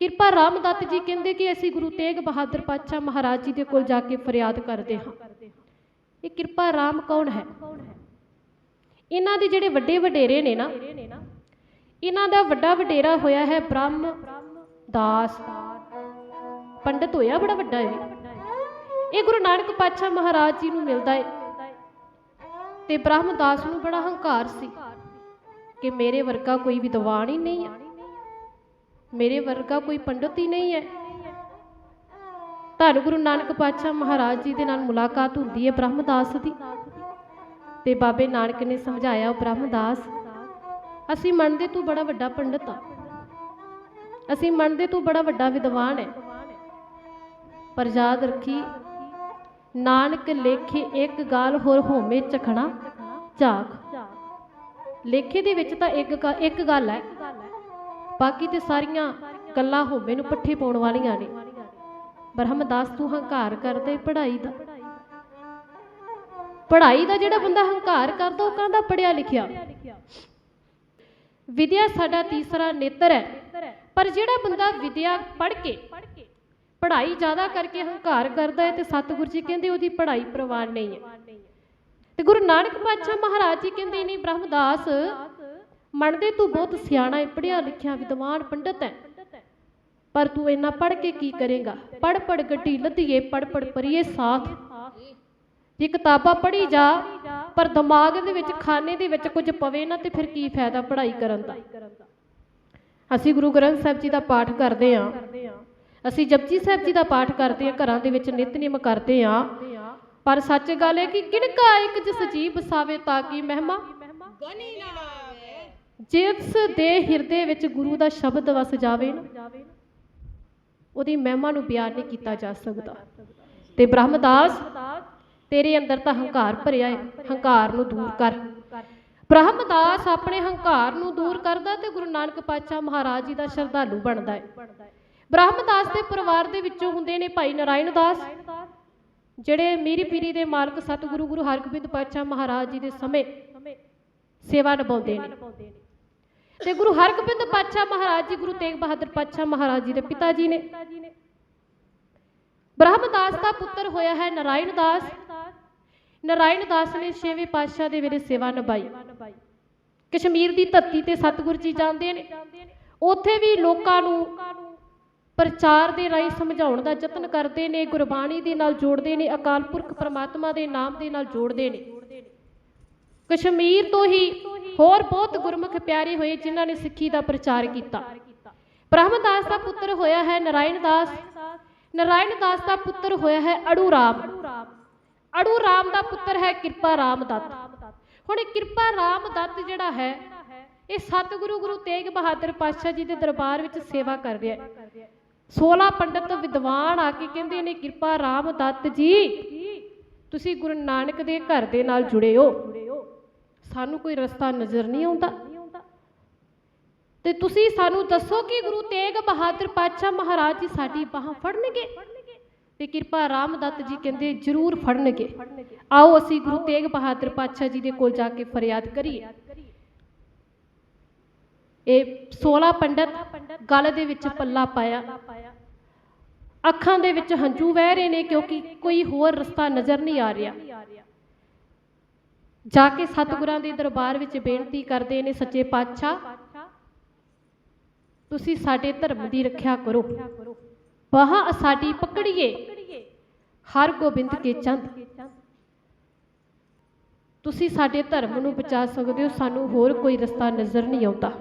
ਕਿਰਪਾ ਰਾਮ ਦੱਤ ਜੀ ਕਹਿੰਦੇ ਕਿ ਅਸੀਂ ਗੁਰੂ ਤੇਗ ਬਹਾਦਰ ਪਾਤਸ਼ਾਹ ਮਹਾਰਾਜ ਜੀ ਦੇ ਕੋਲ ਜਾ ਕੇ ਫਰਿਆਦ ਕਰਦੇ ਹਾਂ। ਇਹ ਕਿਰਪਾ ਰਾਮ ਕੌਣ ਹੈ? ਇਹਨਾਂ ਦੇ ਜਿਹੜੇ ਵੱਡੇ ਵਡੇਰੇ ਨੇ ਨਾ, ਇਹਨਾਂ ਦਾ ਵੱਡਾ ਵਡੇਰਾ ਹੋਇਆ ਹੈ ਬ੍ਰਹਮ ਦਾਸ। ਪੰਡਤ ਹੋਇਆ ਬੜਾ ਵੱਡਾ ਇਹ। ਇਹ ਗੁਰੂ ਨਾਨਕ ਪਾਤਸ਼ਾਹ ਮਹਾਰਾਜ ਜੀ ਨੂੰ ਮਿਲਦਾ ਹੈ ਤੇ ਬ੍ਰਹਮ ਦਾਸ ਨੂੰ ਬੜਾ ਹੰਕਾਰ ਸੀ ਕਿ ਮੇਰੇ ਵਰਗਾ ਕੋਈ ਵਿਦਵਾਨ ਹੀ ਨਹੀਂ ਹੈ ਮੇਰੇ ਵਰਗਾ ਕੋਈ ਪੰਡਤ ਹੀ ਨਹੀਂ ਹੈ। ਧੰਨ ਗੁਰੂ ਨਾਨਕ ਪਾਤਸ਼ਾਹ ਮਹਾਰਾਜ ਜੀ ਦੇ ਨਾਲ ਮੁਲਾਕਾਤ ਹੁੰਦੀ ਹੈ ਬ੍ਰਹਮਦਾਸ ਦੀ। ਤੇ ਬਾਬੇ ਨਾਨਕ ਨੇ ਸਮਝਾਇਆ ਉਹ ਬ੍ਰਹਮਦਾਸ, ਅਸੀਂ ਮੰਨਦੇ ਤੂੰ ਬੜਾ ਵੱਡਾ ਪੰਡਤ ਆ। ਅਸੀਂ ਮੰਨਦੇ ਤੂੰ ਬੜਾ ਵੱਡਾ ਵਿਦਵਾਨ ਹੈ। ਪਰ ਯਾਦ ਰੱਖੀ, ਨਾਨਕ ਲੇਖੇ ਇੱਕ ਗੱਲ ਹੋਰ ਹੋਮੇ ਚਖਣਾ, ਝਾਕ। ਲੇਖੇ ਦੇ ਵਿੱਚ ਤਾਂ ਇੱਕ ਇੱਕ ਗੱਲ ਹੈ। ਬਾਕੀ ਤੇ ਸਾਰੀਆਂ ਗੱਲਾਂ ਹੋਮੇ ਨੂੰ ਪੱਠੇ ਪਾਉਣ ਵਾਲੀਆਂ ਨੇ। ਬ੍ਰਹਮਦਾਸ ਤੂੰ ਹੰਕਾਰ ਕਰਦੇ ਪੜ੍ਹਾਈ ਦਾ। ਪੜ੍ਹਾਈ ਦਾ ਜਿਹੜਾ ਬੰਦਾ ਹੰਕਾਰ ਕਰਦਾ, ਉਹ ਕਹਿੰਦਾ ਪੜਿਆ ਲਿਖਿਆ? ਵਿਦਿਆ ਸਾਡਾ ਤੀਸਰਾ ਨੇਤਰ ਹੈ। ਪਰ ਜਿਹੜਾ ਬੰਦਾ ਵਿਦਿਆ ਪੜ੍ਹ ਕੇ ਪੜ੍ਹਾਈ ਜ਼ਿਆਦਾ ਕਰਕੇ ਹੰਕਾਰ ਕਰਦਾ ਹੈ ਤੇ ਸਤਿਗੁਰੂ ਜੀ ਕਹਿੰਦੇ ਉਹਦੀ ਪੜ੍ਹਾਈ ਪ੍ਰਵਾਨ ਨਹੀਂ ਹੈ। ਤੇ ਗੁਰੂ ਨਾਨਕ ਪਾਤਸ਼ਾਹ ਮਹਾਰਾਜ ਜੀ ਕਹਿੰਦੇ ਨਹੀਂ ਬ੍ਰਹਮਦਾਸ ਮੰਨਦੇ ਤੂੰ ਬਹੁਤ ਸਿਆਣਾ ਹੈ ਪੜ੍ਹਿਆ ਲਿਖਿਆ ਵਿਦਵਾਨ ਪੰਡਤ ਹੈ ਪਰ ਤੂੰ ਇੰਨਾ ਪੜ੍ਹ ਕੇ ਕੀ ਕਰੇਗਾ? ਪੜ ਪੜ ਗੱਡੀ ਲੱਧੀਏ ਪੜ ਪੜ ਪਰੀਏ ਸਾਥ। ਜੇ ਕਿਤਾਬਾਂ ਪੜ੍ਹੀ ਜਾ, ਪਰ ਦਿਮਾਗ ਦੇ ਵਿੱਚ, ਖਾਨੇ ਦੇ ਵਿੱਚ ਕੁਝ ਪਵੇ ਨਾ, ਤੇ ਫਿਰ ਕੀ ਫਾਇਦਾ ਪੜ੍ਹਾਈ ਕਰਨ ਦਾ? ਅਸੀਂ ਗੁਰੂ ਗ੍ਰੰਥ ਸਾਹਿਬ ਜੀ ਦਾ ਪਾਠ ਕਰਦੇ ਹਾਂ ਅਸੀਂ ਜਪਜੀ ਸਾਹਿਬ ਜੀ ਦਾ ਪਾਠ ਕਰਦੇ ਹਾਂ ਘਰਾਂ ਦੇ ਵਿੱਚ ਨਿਤਨੇਮ ਕਰਦੇ ਹਾਂ ਪਰ ਸੱਚ ਗੱਲ ਹੈ ਕਿ ਕਿਣਕਾ ਇੱਕ ਜਿਸ ਜੀਵ ਵਸਾਵੇ ਤਾਂ ਕੀ ਮਹਿਮਾ? ਗਨੀ ਨਾ ਜਿਸ ਦੇ ਹਿਰਦੇ ਵਿੱਚ ਗੁਰੂ ਦਾ ਸ਼ਬਦ ਵਸ ਜਾਵੇ ਨਾ, ਉਹਦੀ ਮਹਿਮਾ ਨੂੰ ਬਿਆਨ ਨਹੀਂ ਕੀਤਾ ਜਾ ਸਕਦਾ। ਤੇ ਬ੍ਰਹਮਦਾਸ, ਤੇਰੇ ਅੰਦਰ ਤਾਂ ਹੰਕਾਰ ਭਰਿਆ ਹੈ ਹੰਕਾਰ ਨੂੰ ਦੂਰ ਕਰ। ਬ੍ਰਹਮਦਾਸ ਆਪਣੇ ਹੰਕਾਰ ਨੂੰ ਦੂਰ ਕਰਦਾ ਤੇ ਗੁਰੂ ਨਾਨਕ ਪਾਤਸ਼ਾਹ ਮਹਾਰਾਜ ਜੀ ਦਾ ਸ਼ਰਧਾਲੂ ਬਣਦਾ ਹੈ ਬ੍ਰਹਮਦਾਸ ਦੇ ਪਰਿਵਾਰ ਦੇ ਵਿੱਚੋਂ ਹੁੰਦੇ ਨੇ ਭਾਈ ਨਾਰਾਇਣ ਦਾਸ, ਜਿਹੜੇ ਮੀਰੀ ਪੀਰੀ ਦੇ ਮਾਲਕ ਸਤਿਗੁਰੂ ਗੁਰੂ ਹਰਗੋਬਿੰਦ ਪਾਤਸ਼ਾਹ ਮਹਾਰਾਜ ਜੀ ਦੇ ਸਮੇਂ ਸੇਵਾ ਨਿਭਾਉਂਦੇ ਨੇ। ਤੇ ਗੁਰੂ ਹਰਗੋਬਿੰਦ ਪਾਤਸ਼ਾਹ ਮਹਾਰਾਜ ਜੀ, ਗੁਰੂ ਤੇਗ ਬਹਾਦਰ ਪਾਤਸ਼ਾਹ ਮਹਾਰਾਜ ਜੀ ਦੇ ਪਿਤਾ ਜੀ ਨੇ। ਬ੍ਰਹਮਦਾਸ ਦਾ ਪੁੱਤਰ ਹੋਇਆ ਹੈ ਨਾਰਾਇਣ ਦਾਸ। ਨਾਰਾਇਣ ਦਾਸ ਨੇ ਛੇਵੇਂ ਪਾਤਸ਼ਾਹ ਦੇ ਵੇਲੇ ਸੇਵਾ ਨਿਭਾਈ। ਕਸ਼ਮੀਰ ਦੀ ਧਰਤੀ ਤੇ ਸਤਿਗੁਰ ਜੀ ਜਾਂਦੇ ਨੇ। ਉੱਥੇ ਵੀ ਲੋਕਾਂ ਨੂੰ ਪ੍ਰਚਾਰ ਦੇ ਰਾਹੀਂ ਸਮਝਾਉਣ ਦਾ ਯਤਨ ਕਰਦੇ ਨੇ, ਗੁਰਬਾਣੀ ਦੇ ਨਾਲ ਜੋੜਦੇ ਨੇ, ਅਕਾਲ ਪੁਰਖ ਪ੍ਰਮਾਤਮਾ ਦੇ ਨਾਮ ਦੇ ਨਾਲ ਜੋੜਦੇ ਨੇ। ਕਸ਼ਮੀਰ ਤੋਂ ਹੀ ਹੋਰ ਬਹੁਤ ਗੁਰਮੁਖ ਪਿਆਰੇ ਹੋਏ ਜਿਨ੍ਹਾਂ ਨੇ ਸਿੱਖੀ ਦਾ ਪ੍ਰਚਾਰ ਕੀਤਾ। ਬ੍ਰਹਮਦਾਸ ਦਾ ਪੁੱਤਰ ਹੋਇਆ ਹੈ ਨਾਰਾਇਣ ਦਾਸ ਨਾਰਾਇਣ ਦਾਸ ਦਾ ਪੁੱਤਰ ਹੋਇਆ ਹੈ ਅੜੂ ਰਾਮ ਅੜੂ ਰਾਮ ਦਾ ਪੁੱਤਰ ਹੈ ਕਿਰਪਾ ਰਾਮ ਦੱਤ ਹੁਣ ਇਹ ਕਿਰਪਾ ਰਾਮ ਦੱਤ ਜਿਹੜਾ ਹੈ, ਇਹ ਸਤਿਗੁਰੂ ਗੁਰੂ ਤੇਗ ਬਹਾਦਰ ਪਾਤਸ਼ਾਹ ਜੀ ਦੇ ਦਰਬਾਰ ਵਿੱਚ ਸੇਵਾ ਕਰ ਰਿਹਾ ਹੈ। 16 ਪੰਡਤ ਵਿਦਵਾਨ ਆ ਕੇ ਕਹਿੰਦੇ ਨੇ, ਕਿਰਪਾ ਰਾਮ ਦੱਤ ਜੀ, ਤੁਸੀਂ ਗੁਰੂ ਨਾਨਕ ਦੇ ਘਰ ਦੇ ਨਾਲ ਜੁੜੇ ਹੋ। ਸਾਨੂੰ ਕੋਈ ਰਸਤਾ ਨਜ਼ਰ ਨਹੀਂ ਆਉਂਦਾ। ਤੇ ਤੁਸੀਂ ਸਾਨੂੰ ਦੱਸੋ ਕਿ ਗੁਰੂ ਤੇਗ ਬਹਾਦਰ ਪਾਤਸ਼ਾਹ ਮਹਾਰਾਜ ਜੀ ਸਾਡੀ ਬਾਹ ਫੜਨਗੇ? ਤੇ ਕਿਰਪਾ ਰਾਮਦੱਤ ਜੀ ਕਹਿੰਦੇ ਜ਼ਰੂਰ ਫੜਨਗੇ। ਆਓ ਅਸੀਂ ਗੁਰੂ ਤੇਗ ਬਹਾਦਰ ਪਾਤਸ਼ਾਹ ਜੀ ਦੇ ਕੋਲ ਜਾ ਕੇ ਫਰਿਆਦ ਕਰੀਏ। ਇਹ 16 ਪੰਡਤ ਗਲ ਦੇ ਵਿੱਚ ਪੱਲਾ ਪਾਇਆ। ਅੱਖਾਂ ਦੇ ਵਿੱਚ ਹੰਝੂ ਵਹਿ ਰਹੇ ਨੇ ਕਿਉਂਕਿ ਕੋਈ ਹੋਰ ਰਸਤਾ ਨਜ਼ਰ ਨਹੀਂ ਆ ਰਿਹਾ। ਜਾ ਕੇ ਸਤਿਗੁਰਾਂ ਦੇ ਦਰਬਾਰ ਵਿੱਚ ਬੇਨਤੀ ਕਰਦੇ ਨੇ, ਸੱਚੇ ਪਾਤਸ਼ਾਹ, ਤੁਸੀਂ ਸਾਡੇ ਧਰਮ ਦੀ ਰੱਖਿਆ ਕਰੋ। ਬਾਹ ਸਾਡੀ ਪਕੜੀਏ। ਹਰ ਗੋਬਿੰਦ ਕੇ ਚੰਦ। ਤੁਸੀਂ ਸਾਡੇ ਧਰਮ ਨੂੰ ਬਚਾ ਸਕਦੇ ਹੋ, ਸਾਨੂੰ ਹੋਰ ਕੋਈ ਰਸਤਾ ਨਜ਼ਰ ਨਹੀਂ ਆਉਂਦਾ।